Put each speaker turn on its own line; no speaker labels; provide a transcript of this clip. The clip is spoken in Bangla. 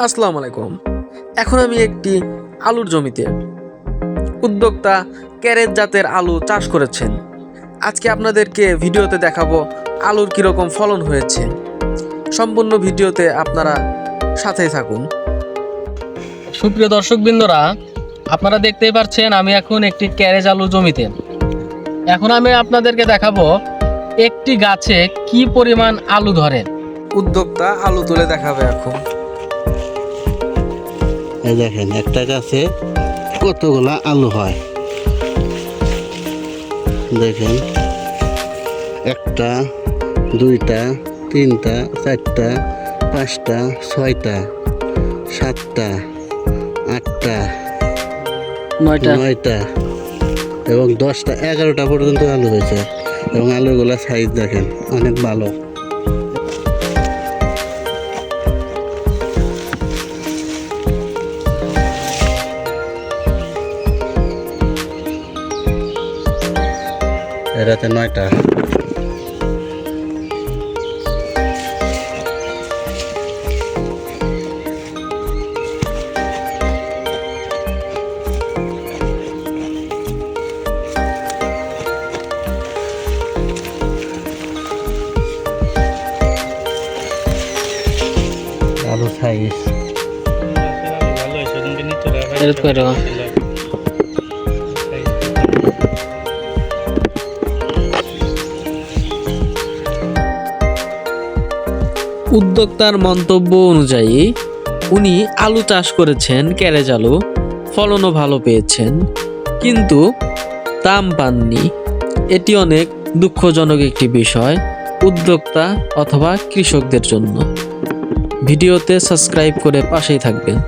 আসসালামু আলাইকুম এখন আমি একটি আলুর জমিতে উদ্যোক্তা ক্যারেট জাতের আলু চাষ করেছেন। আজকে আপনাদেরকে ভিডিওতে দেখাবো আলুর কীরকম ফলন হয়েছে। সম্পূর্ণ ভিডিওতে আপনারা সাথেই থাকুন।
সুপ্রিয় দর্শকবৃন্দরা আপনারা দেখতেই পাচ্ছেন আমি এখন একটি ক্যারেজ আলু জমিতে। এখন আমি আপনাদেরকে দেখাবো একটি গাছে কি পরিমাণ আলু ধরে।
উদ্যোক্তা আলু তুলে দেখাবে এখন।
এই দেখেন একটা গাছে কতগুলা আলু হয়? দেখেন একটা দুইটা তিনটা চারটা পাঁচটা ছয়টা সাতটা আটটা
নয়টা।
নয়টা এবং দশটা এগারোটা পর্যন্ত আলু হয়েছে। এবং আলুগুলা সাইজ দেখেন অনেক ভালো। এটাতে নয়টা। আলু সাইজ
এরকম
উদ্যোক্তার মন্তব্য অনুযায়ী, উনি আলু চাষ করেছেন, ক্যারেজ আলু, ফলনও ভালো পেয়েছেন, কিন্তু দাম পাননি। এটি অনেক দুঃখজনক একটি বিষয়, উদ্যোক্তা অথবা কৃষকদের জন্য। ভিডিওতে সাবস্ক্রাইব করে পাশেই থাকবেন।